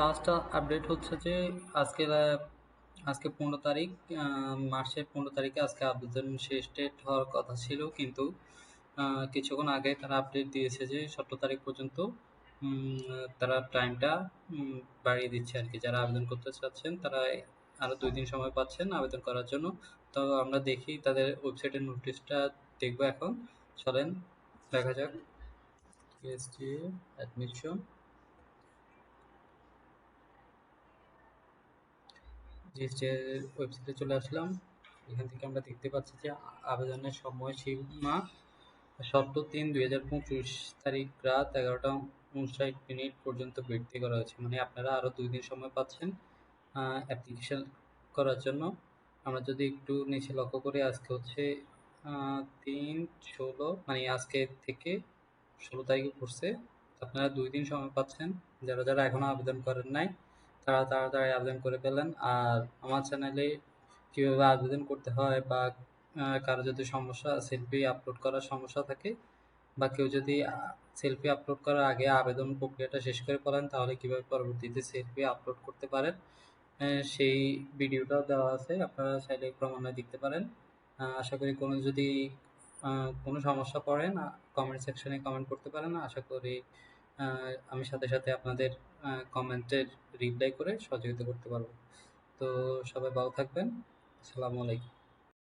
Last update হচ্ছে যে আজকে আজকে পনেরো তারিখ মার্চের পনেরো তারিখে আজকে আবেদন শেষ ডেট হওয়ার কথা ছিল, কিন্তু কিছুক্ষণ আগে তারা আপডেট দিয়েছে যে সতেরো তারিখ পর্যন্ত তারা টাইমটা বাড়িয়ে দিচ্ছে আর কি যারা আবেদন করতে চাচ্ছেন, তারা আরও দুই দিন সময় পাচ্ছেন আবেদন করার জন্য। তো আমরা দেখি তাদের ওয়েবসাইটের নোটিশটা দেখব এখন। চলেন, দেখা যাক। অ্যাডমিশন রেজিস্ট্রের ওয়েবসাইটে চলে আসলাম। এখান থেকে আমরা দেখতে পাচ্ছি যে আবেদনের সময়সীমা সতেরো তিন, দুই হাজার পঁচিশ তারিখ রাত এগারোটা উনষাট মিনিট পর্যন্ত বৃদ্ধি করা হয়েছে। মানে আপনারা আরও দুই দিন সময় পাচ্ছেন অ্যাপ্লিকেশন করার জন্য। আমরা যদি একটু নিচে লক্ষ্য করি, আজকে হচ্ছে তিন, ষোলো মানে আজকে থেকে ষোলো তারিখে পড়ছে। আপনারা দুই দিন সময় পাচ্ছেন। যারা যারা এখনও আবেদন করেন নাই তারা তাড়াতাড়ি আবেদন করে ফেলেন। আর আমার চ্যানেলে কীভাবে আবেদন করতে হয় বা কারও যদি সমস্যা সেলফি আপলোড করার সমস্যা থাকে বা কেউ যদি সেলফি আপলোড করার আগে আবেদন প্রক্রিয়াটা শেষ করে ফেলেন, তাহলে কীভাবে পরবর্তীতে সেলফি আপলোড করতে পারেন? সেই ভিডিওটাও দেওয়া আছে। আপনারা চাইলে ক্রমান্বয়ে দেখতে পারেন। আশা করি কোনো যদি কোনো সমস্যা পড়েন কমেন্ট সেকশনে কমেন্ট করতে পারেন। আশা করি আমি সাথে সাথে আপনাদের কমেন্টের রিপ্লাই করে সহযোগিতা করতে পারব। তো সবাই ভালো থাকবেন। আসসালামু আলাইকুম।